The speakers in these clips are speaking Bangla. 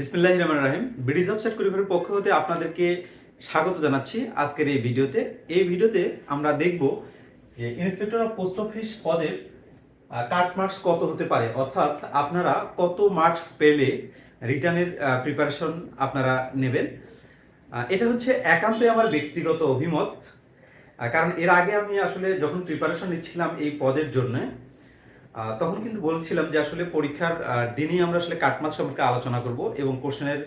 বিসমিল্লাহ রহমান রাহিম। ব্রিটিশ ওয়েবসাইট কুরিফের পক্ষ হতে আপনাদেরকে স্বাগত জানাচ্ছি আজকের এই ভিডিওতে। এই ভিডিওতে আমরা দেখব যে ইন্সপেক্টর অফ পোস্ট অফিস পদের কাট মার্কস কত হতে পারে? অর্থাৎ আপনারা কত মার্কস পেলে রিটার্নের প্রিপারেশন আপনারা নেবেন? এটা হচ্ছে একান্তই আমার ব্যক্তিগত অভিমত। কারণ এর আগে আমি আসলে যখন প্রিপারেশন নিচ্ছিলাম এই পদের জন্য তখন কিন্তু বলছিলাম যে আসলে পরীক্ষার দিনই আমরা আসলে কাটমার্ক সম্পর্কে আলোচনা করব এবং কোশ্চেনের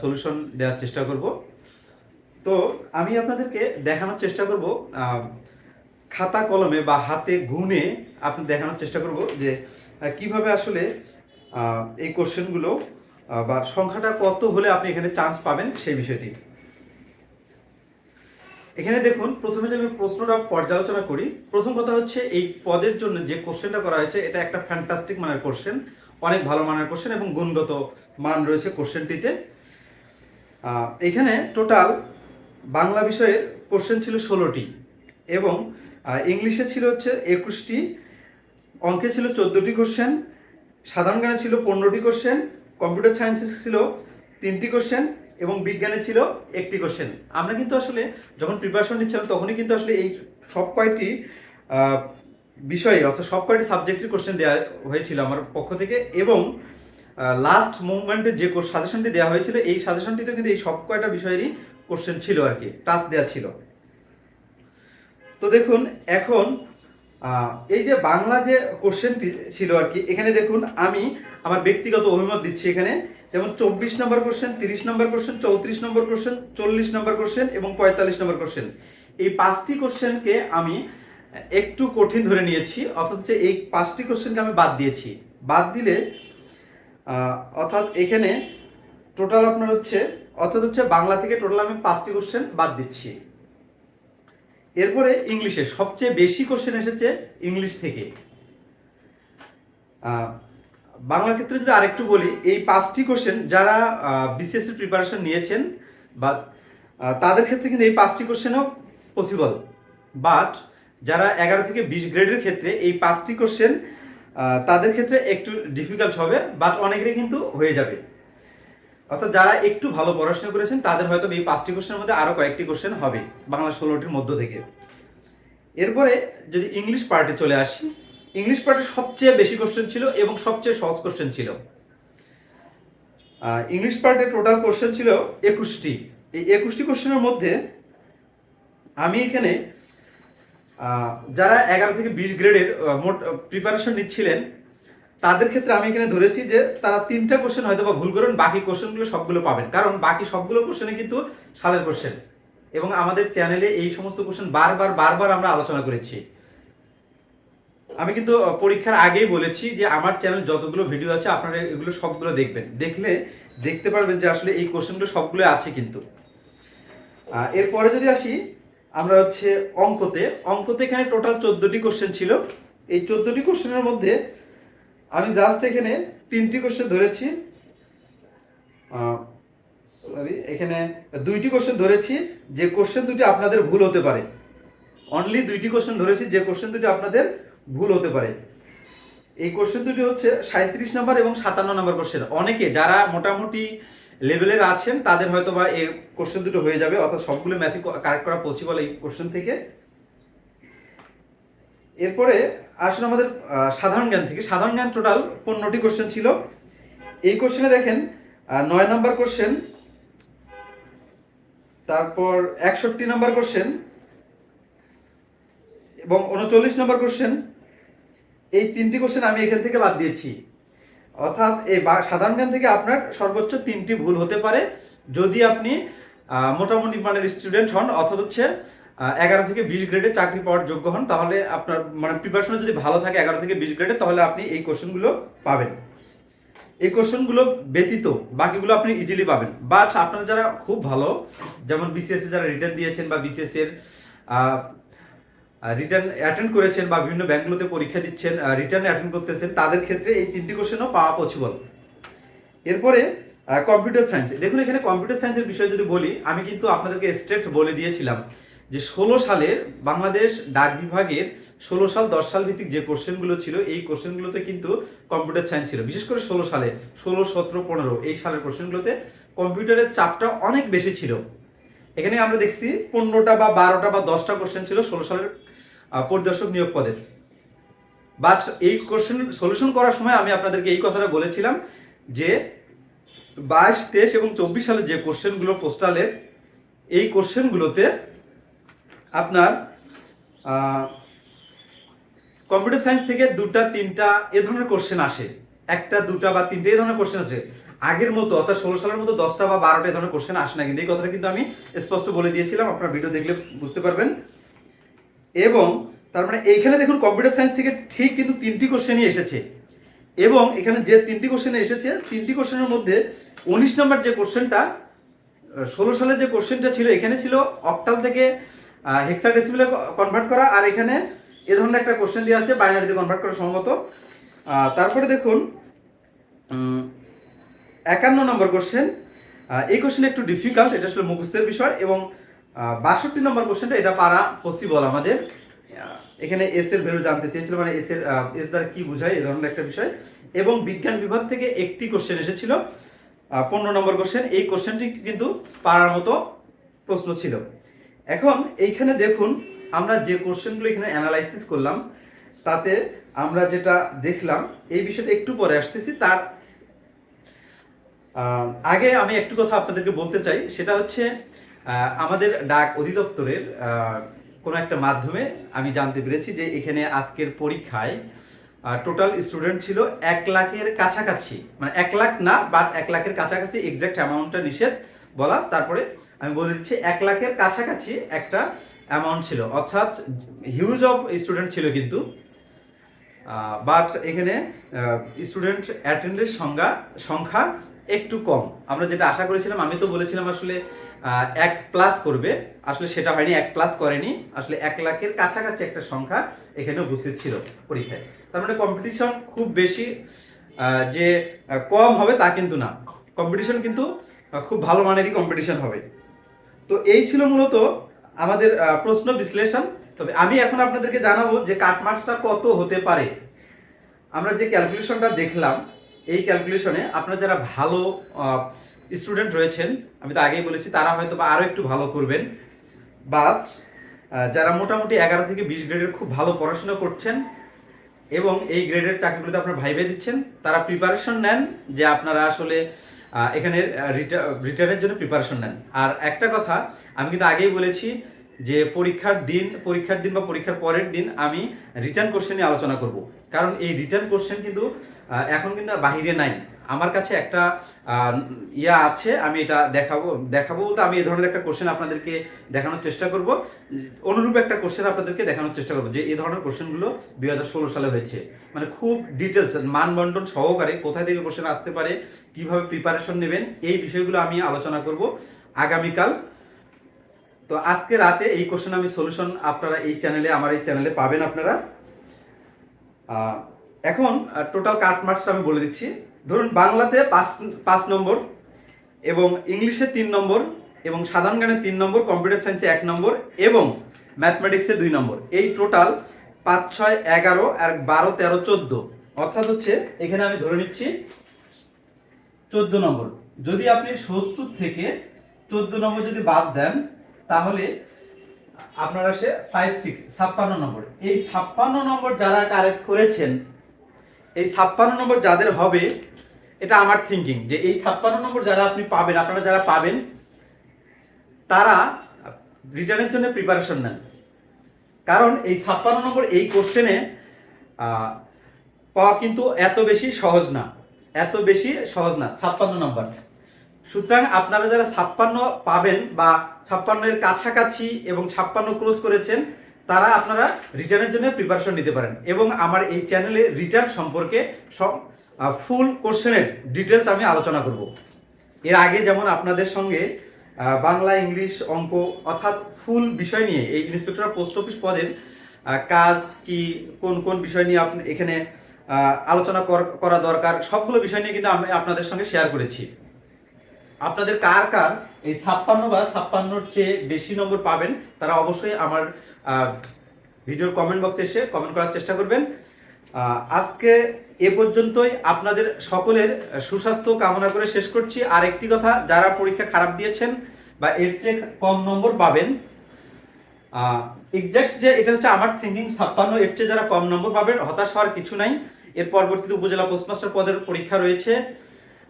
সলিউশন দেওয়ার চেষ্টা করব। তো আমি আপনাদেরকে দেখানোর চেষ্টা করব খাতা কলমে বা হাতে গুনে আপনি দেখানোর চেষ্টা করব যে কীভাবে আসলে এই কোশ্চেনগুলো বা সংখ্যাটা কত হলে আপনি এখানে চান্স পাবেন সেই বিষয়টি। এখানে দেখুন, প্রথমে যে আমি প্রশ্নটা পর্যালোচনা করি, প্রথম কথা হচ্ছে এই পদের জন্য যে কোশ্চেনটা করা হয়েছে, এটা একটা ফ্যান্টাস্টিক মানের কোশ্চেন অনেক ভালো মানের কোশ্চেন এবং গুণগত মান রয়েছে কোশ্চেনটিতে এখানে টোটাল বাংলা বিষয়ের কোশ্চেন ছিল ষোলোটি এবং ইংলিশে ছিল হচ্ছে একুশটি, অঙ্কে ছিল চোদ্দোটি কোশ্চেন সাধারণ জ্ঞানে ছিল পনেরোটি কোশ্চেন কম্পিউটার সায়েন্সে ছিল তিনটি কোশ্চেন এবং বিজ্ঞানে ছিল একটি কোশ্চেন আমরা কিন্তু আসলে যখন প্রিপারেশন নিচ্ছিলাম, তখনই কিন্তু আসলে এই সব কয়টি বিষয়ে অর্থাৎ সব কয়টি সাবজেক্টের কোশ্চেন দেওয়া হয়েছিল আমার পক্ষ থেকে এবং লাস্ট মুভমেন্টে যে সাজেশনটি দেওয়া হয়েছিল, এই সাজেশনটিতে কিন্তু এই সব কয়টা বিষয়েরই কোশ্চেন ছিল আর কি টাচ দেওয়া ছিল। তো দেখুন, এখন এই যে বাংলা যে কোশ্চেনটি ছিল আর কি, এখানে দেখুন, আমি আমার ব্যক্তিগত অভিমত দিচ্ছি এখানে। যেমন চব্বিশ নম্বর কোশ্চেন তিরিশ নম্বর কোশ্চেন চৌত্রিশ নম্বর কোশ্চেন চল্লিশ নম্বর কোশ্চেন এবং পঁয়তাল্লিশ নম্বর কোশ্চেন এই পাঁচটি কোশ্চেনকে আমি একটু কঠিন ধরে নিয়েছি, অর্থাৎ এই পাঁচটি কোশ্চেনকে আমি বাদ দিয়েছি। বাদ দিলে অর্থাৎ এখানে টোটাল আপনার হচ্ছে, অর্থাৎ হচ্ছে বাংলা থেকে টোটাল আমি পাঁচটি কোশ্চেন বাদ দিচ্ছি। এরপরে ইংলিশে সবচেয়ে বেশি কোশ্চেন এসেছে ইংলিশ থেকে। বাংলার ক্ষেত্রে যদি আরেকটু বলি, এই পাঁচটি কোশ্চেন যারা বিসিএসসি প্রিপারেশন নিয়েছেন বা তাদের ক্ষেত্রে কিন্তু এই পাঁচটি কোশ্চেনও পসিবল বাট যারা এগারো থেকে বিশ গ্রেডের ক্ষেত্রে এই পাঁচটি কোশ্চেন তাদের ক্ষেত্রে একটু ডিফিকাল্ট হবে বাট অনেকেরই কিন্তু হয়ে যাবে। অর্থাৎ যারা একটু ভালো পড়াশোনা করেছেন, তাদের হয়তো এই পাঁচটি কোশ্চেনের মধ্যে আরও কয়েকটি কোশ্চেন হবে বাংলা ষোলোটির মধ্য থেকে। এরপরে যদি ইংলিশ পার্টে চলে আসি ইংলিশ পার্টে সবচেয়ে বেশি কোশ্চেন ছিল এবং সবচেয়ে সহজ কোশ্চেন ছিল। ইংলিশ পার্টে টোটাল কোশ্চেন ছিল একুশটি। এই একুশটি কোশ্চেনের মধ্যে আমি এখানে যারা এগারো থেকে বিশ গ্রেডের মোট প্রিপারেশন নিচ্ছিলেন, তাদের ক্ষেত্রে আমি এখানে ধরেছি যে তারা তিনটা কোশ্চেন হয়তো বা ভুল করবেন বাকি কোশ্চেনগুলো সবগুলো পাবেন। কারণ বাকি সবগুলো কোশ্চেনে কিন্তু সালের কোশ্চেন এবং আমাদের চ্যানেলে এই সমস্ত কোশ্চেন বারবার বারবার আমরা আলোচনা করেছি। আমি কিন্তু পরীক্ষার আগেই বলেছি যে আমার চ্যানেল যতগুলো ভিডিও আছে, আপনারা এগুলো সবগুলো দেখবেন। দেখলে দেখতে পারবেন যে আসলে এই কোশ্চেনগুলো সবগুলো আছে কিন্তু। এরপরে যদি আসি, আমরা হচ্ছে অঙ্কতে। অঙ্কতে এখানে টোটাল চোদ্দোটি কোশ্চেন ছিল। এই চোদ্দোটি কোশ্চেনের মধ্যে আমি জাস্ট এখানে তিনটি কোশ্চেন ধরেছি। সরি এখানে দুইটি কোশ্চেন ধরেছি। যে কোশ্চেন দুটি আপনাদের ভুল হতে পারে। অনলি দুইটি কোশ্চেন ধরেছি, যে কোশ্চেন দুটি আপনাদের ভুল হতে পারে। এই কোশ্চেন দুটি হচ্ছে সাঁত্রিশ নম্বর এবং সাতান্ন নম্বর কোশ্চেন অনেকে যারা মোটামুটি লেভেলের আছেন, তাদের হয়তো বা এই কোশ্চেন দুটো হয়ে যাবে, অর্থাৎ সবগুলো ম্যাথই কারেক্ট করা পসিবল এই কোশ্চেন থেকে। এরপরে আসুন আমাদের সাধারণ জ্ঞান থেকে। সাধারণ জ্ঞান টোটাল পনেরোটি কোশ্চেন ছিল। এই কোশ্চেনে দেখেন নয় নাম্বার কোশ্চেন তারপর একষট্টি নাম্বার কোশ্চেন এবং উনচল্লিশ নম্বর কোশ্চেন এই তিনটি কোশ্চেন আমি এখান থেকে বাদ দিয়েছি। অর্থাৎ এই সাধারণ জ্ঞান থেকে আপনার সর্বোচ্চ তিনটি ভুল হতে পারে। যদি আপনি মোটামুটি মানের স্টুডেন্ট হন, অর্থাৎ হচ্ছে এগারো থেকে বিশ গ্রেডে চাকরি পাওয়ার যোগ্য হন, তাহলে আপনার মানে প্রিপারেশন যদি ভালো থাকে এগারো থেকে বিশ গ্রেডে তাহলে আপনি এই কোশ্চেনগুলো পাবেন। এই কোশ্চেনগুলো ব্যতীত বাকিগুলো আপনি ইজিলি পাবেন। বাট আপনারা যারা খুব ভালো, যেমন বিসিএস যারা রিটার্ন দিয়েছেন বা বিসিএস এর রিটার্ন অ্যাটেন্ড করেছেন বা বিভিন্ন ব্যাংকগুলোতে পরীক্ষা দিচ্ছেন রিটার্ন অ্যাটেন্ড করতেছেন, তাদের ক্ষেত্রে এই তিনটি কোশ্চেনও পাওয়া পসিবল এরপরে কম্পিউটার সায়েন্স দেখুন, এখানে কম্পিউটার সায়েন্সের বিষয়ে যদি বলি, আমি কিন্তু আপনাদেরকে স্ট্রেট বলে দিয়েছিলাম যে ষোলো সালের বাংলাদেশ ডাক বিভাগের ষোলো সাল, দশ সাল ভিত্তিক যে কোশ্চেনগুলো ছিল, এই কোশ্চেনগুলোতে কিন্তু কম্পিউটার সায়েন্স ছিল। বিশেষ করে ষোলো সালে, ষোলো, সতেরো, পনেরো, এই সালের কোশ্চেনগুলোতে কম্পিউটারের চাপটা অনেক বেশি ছিল। এখানে আমরা দেখছি পনেরোটা বা বারোটা বা দশটা কোশ্চেন ছিল ষোলো সালের পরিদর্শক নিয়োগ পদের। বাট এই কোশ্চেন সলিউশন করার সময় আমি আপনাদেরকে এই কথাটা বলেছিলাম যে বাইশ, তেইশ এবং চব্বিশ সালের যে কোশ্চেনগুলো পোস্টালের, এই কোশ্চেনগুলোতে আপনার কম্পিউটার সায়েন্স থেকে দুটা, তিনটা এ ধরনের কোশ্চেন আসে। একটা, দুটা বা তিনটে এই ধরনের কোশ্চেন আসে। আগের মতো, অর্থাৎ ষোলো সালের মতো দশটা বা বারোটা এই ধরনের কোশ্চেন আসে না। কিন্তু এই কথাটা কিন্তু আমি স্পষ্ট বলে দিয়েছিলাম। আপনার ভিডিও দেখলে বুঝতে পারবেন। এবং তার মানে এইখানে দেখুন কম্পিউটার সায়েন্স থেকে ঠিক কিন্তু তিনটি কোশ্চেনই এসেছে। এবং এখানে যে তিনটি কোশ্চেন এসেছে, তিনটি কোশ্চেনের মধ্যে উনিশ নম্বর যে কোশ্চেনটা ষোলো সালের যে কোশ্চেনটা ছিল, এখানে ছিল অক্টাল থেকে হেক্সাডেসিমেলে কনভার্ট করা, আর এখানে এ ধরনের একটা কোশ্চেন দেওয়া আছে বাইনারিতে কনভার্ট করা সম্ভবত। তারপরে দেখুন একান্ন নম্বর কোশ্চেন এই কোশ্চেন একটু ডিফিকাল্ট এটা আসলে মুখস্থের বিষয়, এবং বাষট্টি নম্বর কোশ্চেনটা এটা পারা পসিবল আমাদের। এখানে এস এর ভ্যালু জানতে চেয়েছিল মানে এস এর এস দ্বারা কি বোঝায় এই ধরনের একটা বিষয়। এবং বিজ্ঞান বিভাগ থেকে একটি কোশ্চেন এসেছিল পনেরো নম্বর কোশ্চেন এই কোশ্চেনটি কিন্তু পারার মতো প্রশ্ন ছিল। এখন এইখানে দেখুন, আমরা যে কোশ্চেনগুলো এখানে অ্যানালাইসিস করলাম, তাতে আমরা যেটা দেখলাম, এই বিষয়টা একটু পরে আসতেছি। তার আগে আমি একটু কথা আপনাদেরকে বলতে চাই, সেটা হচ্ছে আমাদের ডাক অধিদপ্তরের কোনো একটা মাধ্যমে আমি জানতে পেরেছি যে এখানে আজকের পরীক্ষায় টোটাল স্টুডেন্ট ছিল এক লাখের কাছাকাছি। মানে এক লাখ না বাট এক লাখের কাছাকাছি এক্সাক্ট অ্যামাউন্টটা নিষেধ বলা। তারপরে আমি বলে দিচ্ছি, এক লাখের কাছাকাছি একটা অ্যামাউন্ট ছিল। অর্থাৎ হিউজ অফ স্টুডেন্ট ছিল কিন্তু। বাট এখানে স্টুডেন্ট অ্যাটেন্ডের সংখ্যা সংখ্যা একটু কম। আমরা যেটা আশা করেছিলাম, আমি তো বলেছিলাম আসলে এক প্লাস করবে। আসলে সেটা হয়নি, এক প্লাস করেনি। আসলে এক লাখের কাছাকাছি একটা সংখ্যা এখানে উপস্থিত ছিল পরীক্ষায়। তার মানে কম্পিটিশন খুব বেশি যে কম হবে তা কিন্তু না। কম্পিটিশন কিন্তু খুব ভালো মানেরই কম্পিটিশন হবে। তো এই ছিল মূলত আমাদের প্রশ্ন বিশ্লেষণ। তবে আমি এখন আপনাদেরকে জানাব যে কাটমার্কসটা কত হতে পারে। আমরা যে ক্যালকুলেশনটা দেখলাম, এই ক্যালকুলেশনে আপনারা যারা ভালো স্টুডেন্ট রয়েছেন, আমি তো আগেই বলেছি, তারা হয়তো বা আরও একটু ভালো করবেন। বাট যারা মোটামুটি এগারো থেকে বিশ গ্রেডের খুব ভালো পড়াশোনা করছেন এবং এই গ্রেডের চাকরিগুলোতে আপনার ভাইবে দিচ্ছেন, তারা প্রিপারেশন নেন যে আপনারা আসলে এখানে রিটার্নের জন্য প্রিপারেশন নেন। আর একটা কথা, আমি কিন্তু আগেই বলেছি যে পরীক্ষার দিন পরীক্ষার দিন বা পরীক্ষার পরের দিন আমি রিটার্ন কোশ্চেন নিয়ে আলোচনা করব। কারণ এই রিটার্ন কোশ্চেন কিন্তু এখন কিন্তু বাহিরে নাই। আমার কাছে একটা ইয়া আছে, আমি এটা দেখাবো দেখাবো বলতে আমি এই ধরনের একটা কোশ্চেন আপনাদেরকে দেখানোর চেষ্টা করব। অনুরূপ একটা কোশ্চেন আপনাদেরকে দেখানোর চেষ্টা করব যে এই ধরনের কোশ্চেনগুলো দুই হাজার ষোলো সালে হয়েছে। মানে খুব ডিটেলস মানবন্টন সহকারে কোথায় থেকে কোশ্চেন আসতে পারে, কীভাবে প্রিপারেশন নেবেন, এই বিষয়গুলো আমি আলোচনা করব আগামীকাল। তো আজকে রাতে এই কোশ্চেন আমি সলিউশন আপনারা এই চ্যানেলে আমার এই চ্যানেলে পাবেন আপনারা। এখন টোটাল কাট মার্কসটা আমি বলে দিচ্ছি। ধরুন বাংলাতে পাঁচ পাঁচ নম্বর এবং ইংলিশে তিন নম্বর এবং সাধারণ জ্ঞানে তিন নম্বর, কম্পিউটার সায়েন্সে এক নম্বর এবং ম্যাথমেটিক্সে দুই নম্বর। এই টোটাল পাঁচ, ছয়, এগারো আর বারো, তেরো, চোদ্দ। অর্থাৎ হচ্ছে এখানে আমি ধরে নিচ্ছি চোদ্দ নম্বর। যদি আপনি সত্তর থেকে চোদ্দ নম্বর যদি বাদ দেন, তাহলে আপনার আসে ফাইভ সিক্স ছাপ্পান্ন নম্বর। এই ছাপ্পান্ন নম্বর যারা কারেক্ট করেছেন, এই ছাপ্পান্ন নম্বর যাদের হবে এটা আমার থিঙ্কিং যে এই ছাপ্পান্ন নম্বর যারা আপনি পাবেন, আপনারা যারা পাবেন, তারা রিটার্নের জন্য প্রিপারেশন নেন। কারণ এই ছাপ্পান্ন নম্বর এই কোশ্চেনে পাওয়া কিন্তু এত বেশি সহজ না। এত বেশি সহজ না, ছাপ্পান্ন নম্বর। সুতরাং আপনারা যারা ছাপ্পান্ন পাবেন বা ছাপ্পান্নের কাছাকাছি এবং ছাপ্পান্ন ক্রস করেছেন, তারা আপনারা রিটার্নের জন্য প্রিপারেশন নিতে পারেন। এবং আমার এই চ্যানেলে রিটার্ন সম্পর্কে ফুল কোশ্চেনের ডিটেলস আমি আলোচনা করব। এর আগে যেমন আপনাদের সঙ্গে বাংলা, ইংলিশ, অঙ্ক অর্থাৎ ফুল বিষয় নিয়ে, এই ইন্সপেক্টর পোস্ট অফিস পদের কাজ কি, কোন কোন বিষয় নিয়ে আপনি এখানে আলোচনা কর- করা দরকার, সবগুলো বিষয় নিয়ে কিন্তু আমি আপনাদের সঙ্গে শেয়ার করেছি। আপনাদের কার কার এই ছাপ্পান্ন বা ছাপ্পান্নর চেয়ে বেশি নম্বর পাবেন, তারা অবশ্যই আমার ভিডিওর কমেন্ট বক্সে এসে কমেন্ট করার চেষ্টা করবেন। আজকে এ পর্যন্তই। আপনাদের সকলের সুস্বাস্থ্য কামনা করে শেষ করছি। আর একটি কথা, যারা পরীক্ষা খারাপ দিয়েছেন বা এর চেয়ে কম নম্বর পাবেন এক্সাক্ট যে এটা হচ্ছে আমার থিঙ্কিং ছাপ্পান্ন, এর চেয়ে যারা কম নম্বর পাবেন, হতাশ হওয়ার কিছু নাই। এর পরবর্তীতে উপজেলা পোস্টমাস্টার পদের পরীক্ষা রয়েছে।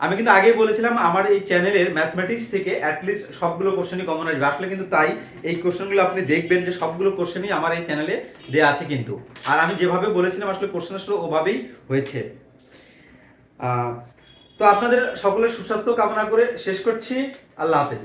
আমি কিন্তু আগেই বলেছিলাম, আমার এই চ্যানেলের ম্যাথমেটিক্স থেকে অ্যাটলিস্ট সবগুলো কোশ্চেনই কমন আসবে। আসলে কিন্তু তাই, এই কোশ্চেনগুলো আপনি দেখবেন যে সবগুলো কোশ্চেনই আমার এই চ্যানেলে দেওয়া আছে কিন্তু। আর আমি যেভাবে বলেছিলাম, আসলে কোশ্চেন আসলে ওভাবেই হয়েছে। তো আপনাদের সকলের সুস্বাস্থ্য কামনা করে শেষ করছি। আল্লাহ হাফেজ।